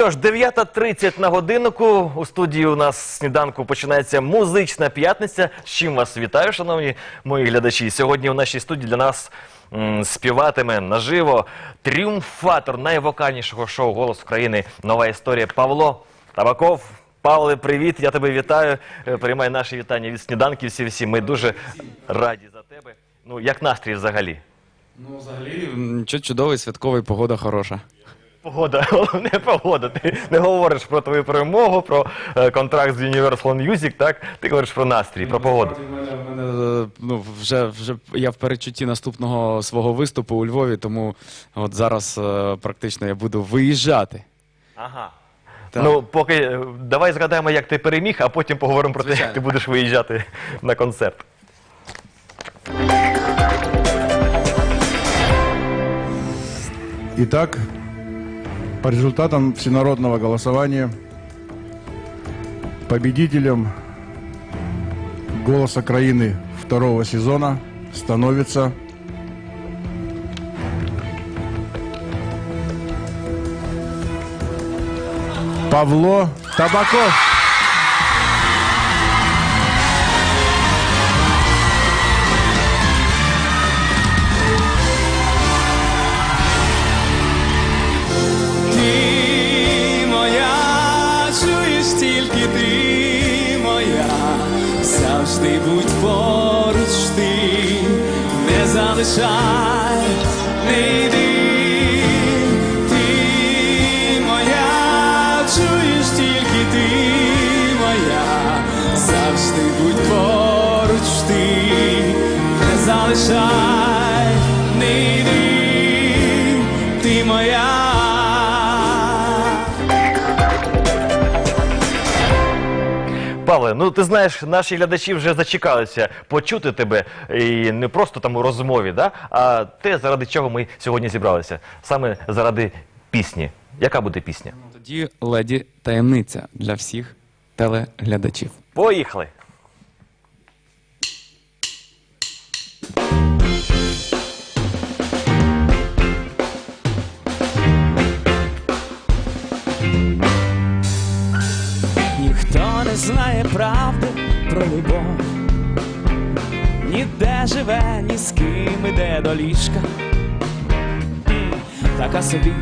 Тож 9.30 на годиннику. У студії у нас сніданку починається музична п'ятниця. З чим вас вітаю, шановні мої глядачі. Сьогодні у нашій студії для нас співатиме наживо тріумфатор найвокальнішого шоу Голос України. Нова історія Павло Табаков. Павле, привіт! Я тебе вітаю. Е, Приймай наші вітання від сніданків. Всі всі. Ми дуже раді за тебе. Ну як настрій взагалі? Ну, взагалі, чудовий святковий, погода хороша. Погода, головне погода. Ти не говориш про твою перемогу, про е, контракт з Universal Music, так? Ти говориш про настрій, про погоду. В мене, в мене, е, ну, вже, вже я в передчутті наступного свого виступу у Львові, тому от зараз е, практично я буду виїжджати. Ага. Так. Ну, поки е, давай згадаємо, як ти переміг, а потім поговоримо про те, як ти будеш виїжджати на концерт. Итак, по результатам всенародного голосования победителем «Голоса Краины» второго сезона становится Павло Табаков. Залишай, не йди. Ти моя. Павле, ну ти знаєш, наші глядачі вже зачекалися почути тебе і не просто там у розмові, да? а те, заради чого ми сьогодні зібралися. Саме заради пісні. Яка буде пісня? Тоді леді таємниця для всіх телеглядачів. Поїхали! Про любов, ніде живе, ні з ким іде до ліжка. Така собі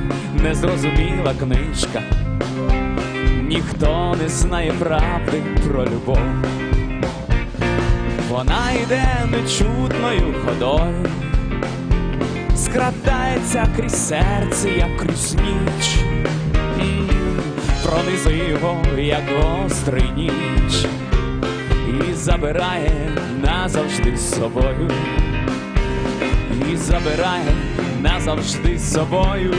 незрозуміла книжка. Ніхто не знає правди про любов. Вона йде нечутною ходою, скрадається крізь серце, як крізь ніч. Пронизує як гострий ніч, забирає назавжди з собою, і забирає назавжди з собою.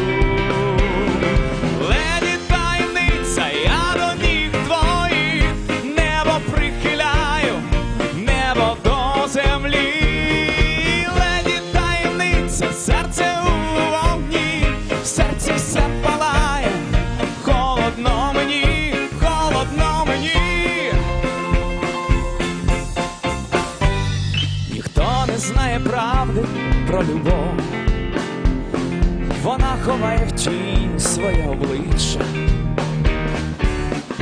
Про любов. Вона ховає в тінь своє обличчя,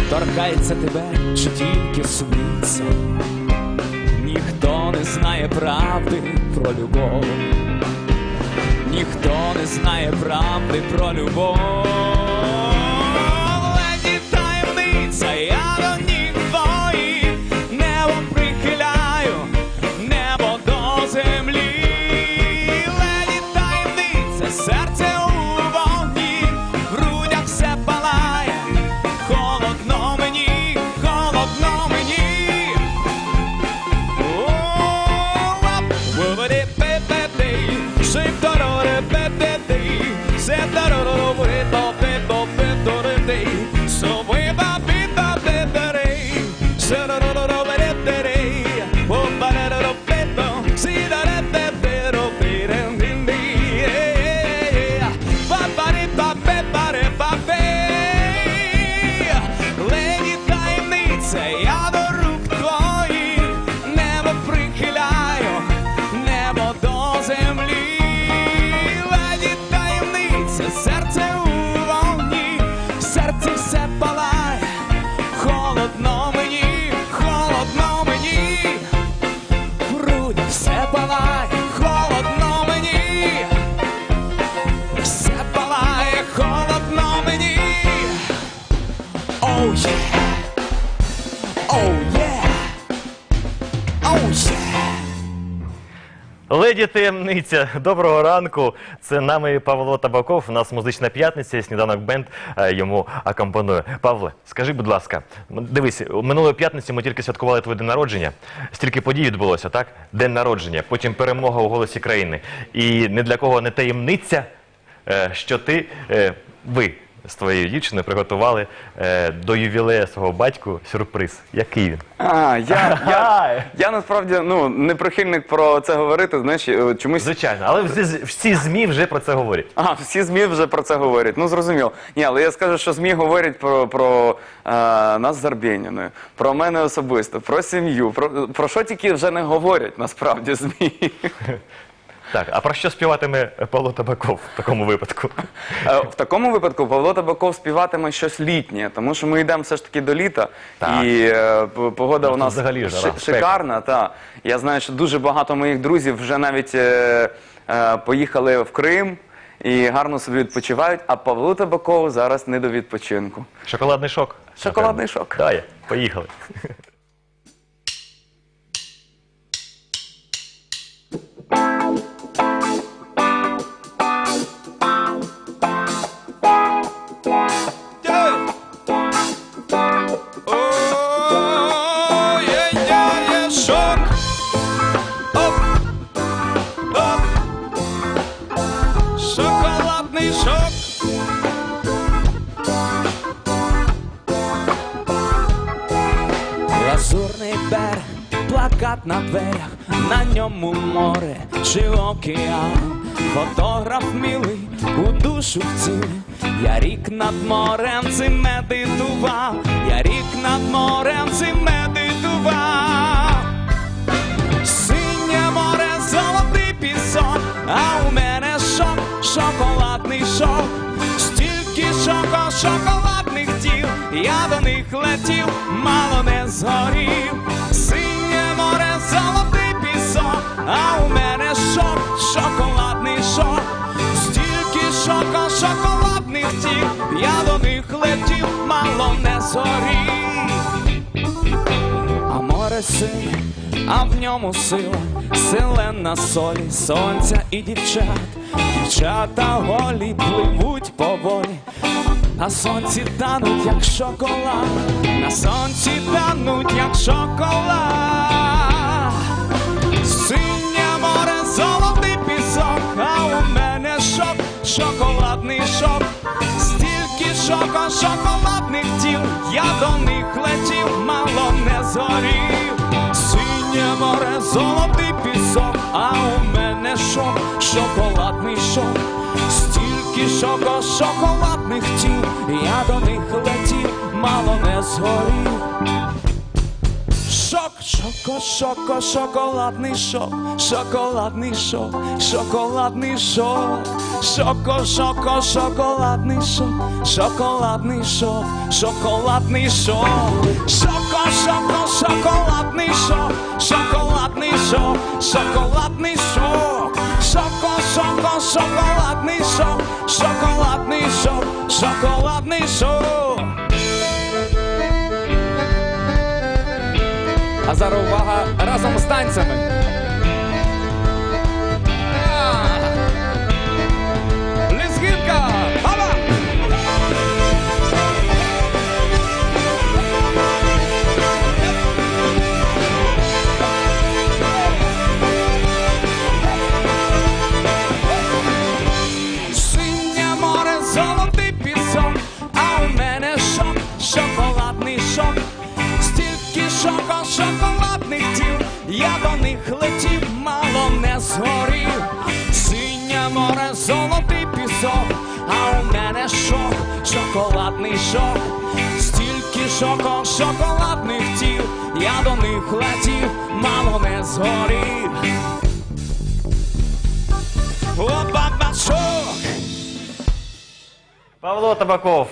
торкається тебе чи тільки сумиться. Ніхто не знає правди про любов, ніхто не знає правди про любов. Oh. Леді таємниця, доброго ранку. Це нами Павло Табаков. У нас музична п'ятниця, і сніданок бенд е, йому акомпонує. Павле, скажи, будь ласка, м- дивись, минулої п'ятниці ми тільки святкували твій день народження. Стільки подій відбулося, так? День народження, потім перемога у голосі країни. І не для кого не таємниця, е, що ти, е, ви з твоєю дівчиною приготували е, до ювілея свого батьку сюрприз. Який він? А, я, я, я насправді ну, не прихильник про це говорити, знаєш, е, чомусь. Звичайно, але всі, всі ЗМІ вже про це говорять. Ага, всі ЗМІ вже про це говорять. Ну зрозуміло. Ні, але я скажу, що ЗМІ говорять про, про е, нас з Арбєніною, про мене особисто, про сім'ю, про, про що тільки вже не говорять насправді ЗМІ. Так, а про що співатиме Павло Табаков в такому випадку? Е, В такому випадку Павло Табаков співатиме щось літнє, тому що ми йдемо все ж таки до літа, Так. і е, п- погода Ну, у тут нас взагалі ши- спека. шикарна. Та. Я знаю, що дуже багато моїх друзів вже навіть е, е, поїхали в Крим і гарно собі відпочивають, а Павлу Табакову зараз не до відпочинку. Шоколадний шок. Шоколадний шок. Дає, поїхали. Берег, плакат на дверях, на ньому море чи океан. Фотограф милий у душу вцілий. Я рік над морем цим медитував, я рік над морем цим медитував. Синє море, золотий пісок, а у мене шок, шоколадний шок. Стільки шоко, шоколадних тіл, я до них летів, мало не згорів. А у мене шок, шоколадний шок. Стільки шоко, шоколадних тіл, я до них летів, мало не згорів. А море синє, а в ньому сила, селена солі, сонця і дівчат. Дівчата голі пливуть поволі, на сонці тануть, як шоколад, на сонці тануть, як шоколад. Шоко, шоколадних тіл, я до них летів, мало не згорів. Синє море, золотий пісок, а у мене шок, шоколадний шок. Стільки шоко, шоколадних тіл, я до них летів, мало не згорів. Šoko, šoko, šokoládny šok, šokoládny šok, šokoládny šok. Šoko, šoko, šokoládny šok, šokoládny šok, šokoládny šok. Šoko, šoko, šokoládny šok, šokoládny šok, šokoládny šok. Šoko, šoko, šokoládny šok, šokoládny šok, šokoládny šok. А зараз увага разом з танцями. Шоколадний шок. Стільки шоко, шоколадних тіл, я до них летів, мало не згорів. Павло Табаков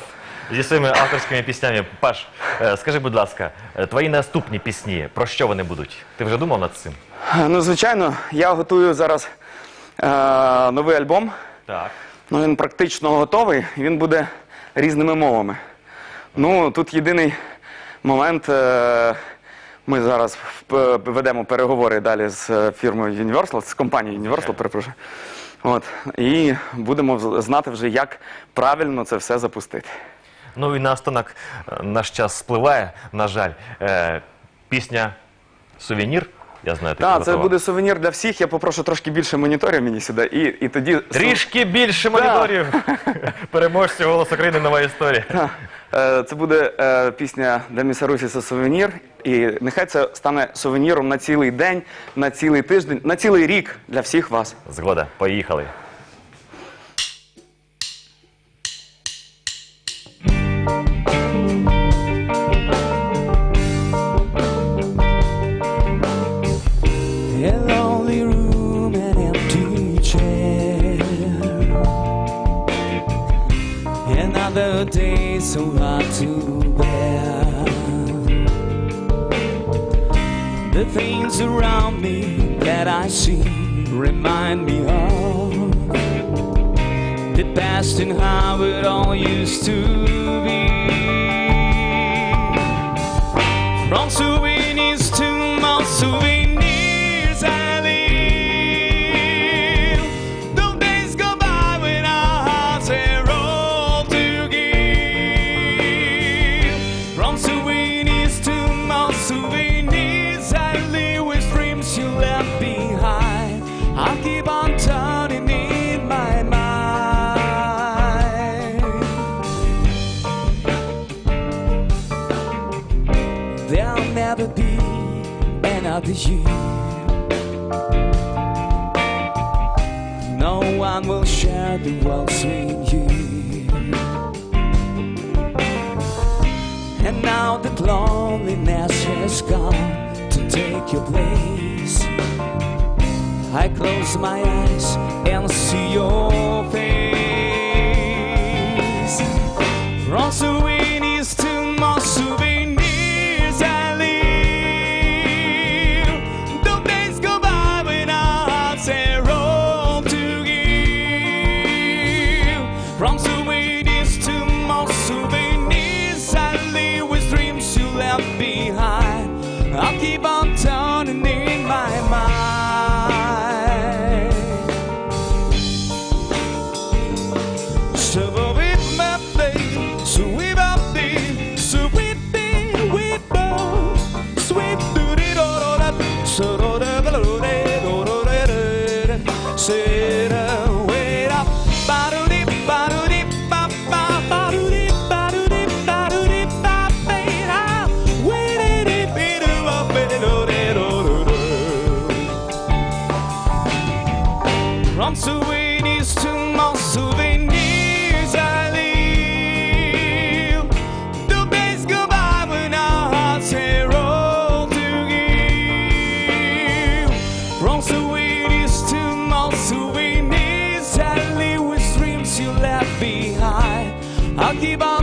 зі своїми авторськими піснями. Паш, е, скажи, будь ласка, е, твої наступні пісні, про що вони будуть? Ти вже думав над цим? Ну, звичайно, я готую зараз е, новий альбом. Так. Ну, він практично готовий, він буде різними мовами. Ну, тут єдиний момент. е, Ми зараз ведемо переговори далі з е, фірмою Universal, з компанією Universal, перепрошую. От. І будемо знати вже, як правильно це все запустити. Ну і наостанок е, наш час спливає, на жаль. Е, пісня Сувенір. Я знаю, ти Так, це підготував. буде сувенір для всіх. Я попрошу трошки більше моніторів мені сюди. І, і тоді Трішки більше моніторів. Переможці голос України нова історія. Е, Це буде е, пісня для Місарусі це сувенір. І нехай це стане сувеніром на цілий день, на цілий тиждень, на цілий рік для всіх вас. Згода, поїхали. Things around me that I see remind me of the past and how it all used to be. From souvenirs to more souvenirs No one will share the world with you. And now that loneliness has gone to take your place, I close my eyes and see your face. será. keep on.